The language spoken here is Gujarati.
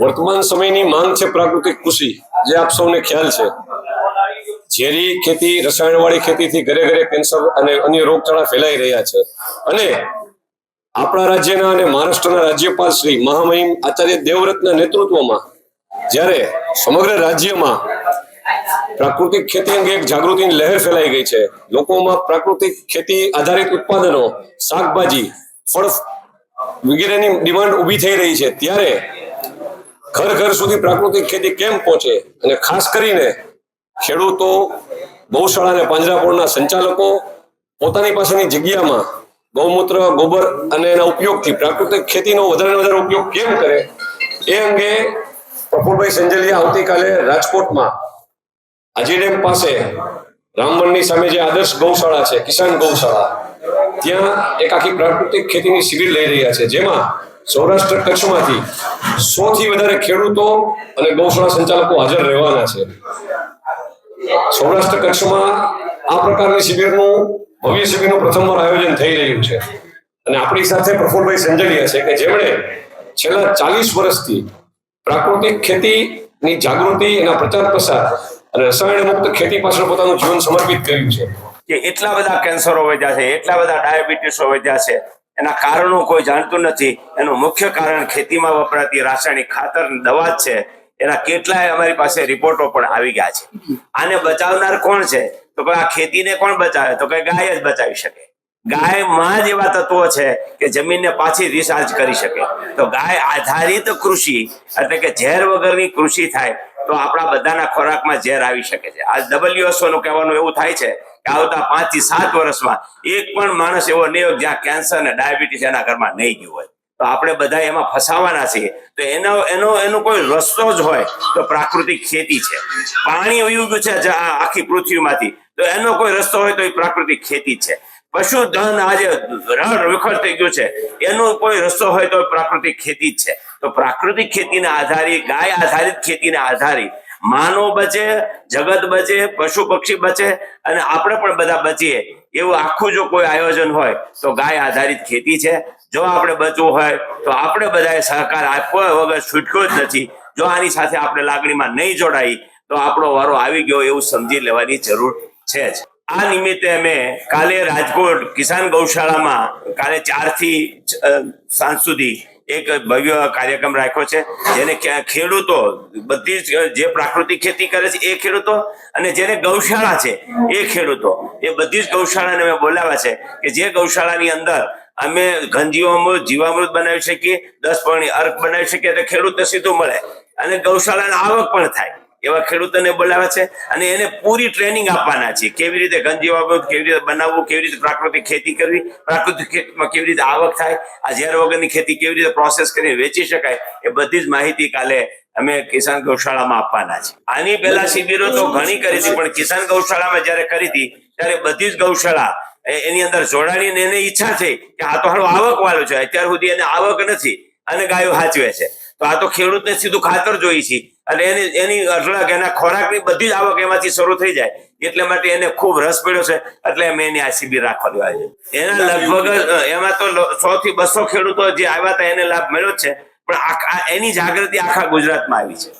વર્તમાન સમયની માંગ છે પ્રાકૃતિક કૃષિ, જે આપ સૌને ખ્યાલ છે. ઝેરી ખેતી, રસાયણવાળી ખેતીથી ઘરે ઘરે કેન્સર અને અન્ય રોગચાળા ફેલાઈ રહ્યા છે. અને આપણા રાજ્યના અને મહારાષ્ટ્રના રાજ્યપાલ શ્રી મહામહિમ આચાર્ય દેવવ્રતના નેતૃત્વમાં જ્યારે સમગ્ર રાજ્યમાં પ્રાકૃતિક ખેતી અંગે એક જાગૃતિની લહેર ફેલાઈ ગઈ છે, લોકોમાં પ્રાકૃતિક ખેતી આધારિત ઉત્પાદનો, શાકભાજી, ફળ વગેરેની ડિમાન્ડ ઊભી થઈ રહી છે. ત્યારે ઘર ઘર સુધી પ્રાકૃતિક ખેતી કેમ પહોંચે? અને ખાસ કરીને ખેડૂતો ગૌશાળા અને પાંજરાપોળના સંચાલકો પોતાની પાસેની જગ્યામાં ગૌમૂત્ર, ગોબર અને એના ઉપયોગથી પ્રાકૃતિક ખેતીનો વધારે વધારે ઉપયોગ કેમ કરે? એ અંગે પ્રફુલભાઈ સંજલિયા આવતીકાલે રાજકોટમાં આજી ડેમ પાસે રામવનની સામે જે આદર્શ ગૌશાળા છે, કિસાન ગૌશાળા, ત્યાં એક આખી પ્રાકૃતિક ખેતીની શિબિર લઈ રહ્યા છે. જેમાં સૌરાષ્ટ્ર કચ્છમાંથી સો થી વધારે ખેડૂતો અને ગૌશાળા સંચાલકો હાજર રહેવાના છે. સૌરાષ્ટ્ર કચ્છમાં આ પ્રકારની શિબિરનું ભવ્ય શિબિરનું પ્રથમવાર આયોજન થઈ રહ્યું છે. અને આપણી સાથે પ્રફુલભાઈ સંજલિયા છે કે જેમણે છેલ્લા ચાલીસ વર્ષથી પ્રાકૃતિક ખેતીની જાગૃતિ એના પ્રચાર પ્રસાર અને રસાયણ મુક્ત ખેતી પાછળ પોતાનું જીવન સમર્પિત કર્યું છે. કે એટલા બધા કેન્સરો વધ્યા છે એટલા બધા ડાયાબિટીસો વધ્યા છે એના કારણો કોઈ જાણતું નથી. એનું મુખ્ય કારણ ખેતીમાં વપરાતી રાસાયણિક ખાતર દવા છે. એના કેટલાય અમારી પાસે રિપોર્ટો પણ આવી ગયા છે. આને બચાવનાર કોણ છે? તો આ ખેતીને કોણ બચાવે? તો કે ગાય જ બચાવી શકે. ગાયમાં જ એવા તત્વો છે કે જમીનને પાછી રિસાર્જ કરી શકે. તો ગાય આધારિત કૃષિ, એટલે કે ઝેર વગરની કૃષિ થાય, તો આપણા બધાના ખોરાકમાં ઝેર આવી શકે છે. આ ડબલ્યુએસઓ નું કહેવાનું એવું થાય છે આવતા પાંચથી સાત વર્ષમાં એક પણ માણસ એવો નહીં હોય જ્યાં કેન્સર અને ડાયાબિટીસ એના ઘરમાં નહીં ગયું હોય. તો આપણે બધા એમાં ફસાવાના છીએ. તો એનો એનો એનો કોઈ રસ્તો જ હોય તો પ્રાકૃતિક ખેતી છે. પાણી વયું છે આખી પૃથ્વીમાંથી. તો એનો કોઈ રસ્તો હોય તો એ પ્રાકૃતિક ખેતી છે. પશુધન આજે રણ વિખર થઈ ગયું છે. એનો કોઈ રસ્તો હોય તો પ્રાકૃતિક ખેતી જ છે. તો પ્રાકૃતિક ખેતીને આધારિત ગાય આધારિત ખેતીને આધારિત માનવ બચે, જગત બચે, પશુ પક્ષી બચે અને આપણે પણ બધા બચીએ. એવું આખું જો કોઈ આયોજન હોય તો ગાય આધારિત ખેતી છે. જો આપણે બચવું હોય તો આપણે બધાએ સહકાર આપવો વગર છૂટકો જ નથી. જો આની સાથે આપણે લાગણીમાં નહીં જોડાઈ તો આપણો વારો આવી ગયો એવું સમજી લેવાની જરૂર છે જ. આ નિમિત્તે અમે કાલે રાજકોટ કિસાન ગૌશાળામાં કાલે ચારથી સાંજ સુધી એક ભવ્ય કાર્યક્રમ રાખ્યો છે, જેને ખેડૂતો બધી જ પ્રાકૃતિક ખેતી કરે છે એ ખેડૂતો અને જેને ગૌશાળા છે એ ખેડૂતો, એ બધી જ ગૌશાળાને અમે બોલાવ્યા છે કે જે ગૌશાળાની અંદર અમે ઘનજીવામૃત, જીવામૃત બનાવી શકીએ દસ પાણી અર્ક બનાવી શકીએ, એટલે ખેડૂતને સીધું મળે અને ગૌશાળાને આવક પણ થાય. એવા ખેડૂતોને બોલાવે છે અને એને પૂરી ટ્રેનિંગ આપવાના છે. કેવી રીતે ગંજીવામૃત કેવી રીતે બનાવવું, કેવી રીતે પ્રાકૃતિક ખેતી કરવી, પ્રાકૃતિક ખેતીમાં કેવી રીતે આવક થાય, આ ઝેર વગરની ખેતી કેવી રીતે પ્રોસેસ કરીને વેચી શકાય, એ બધી જ માહિતી કાલે અમે કિસાન ગૌશાળામાં આપવાના છે. આની પહેલા શિબિરો તો ઘણી કરી હતી, પણ કિસાન ગૌશાળામાં જ્યારે કરી હતી, ત્યારે બધી જ ગૌશાળા એની અંદર જોડાણી અને એને ઈચ્છા છે કે આ તો હારું આવક વાળું છે, અત્યાર સુધી એને આવક નથી અને ગાયો હાચવે છે. તો આ તો ખેડૂતને સીધું ખાતર જોઈ છે. અને એની એની અઢળક એના ખોરાકની બધી જ આવક એમાંથી શરૂ થઈ જાય. એટલે માટે એને ખૂબ રસ પડ્યો છે. એટલે અમે એની આ શિબિર રાખવાની આવી એના લગભગ એમાં તો સો થી બસો ખેડૂતો જે આવ્યા હતા એને લાભ મળ્યો છે. પણ એની જાગૃતિ આખા ગુજરાતમાં આવી છે.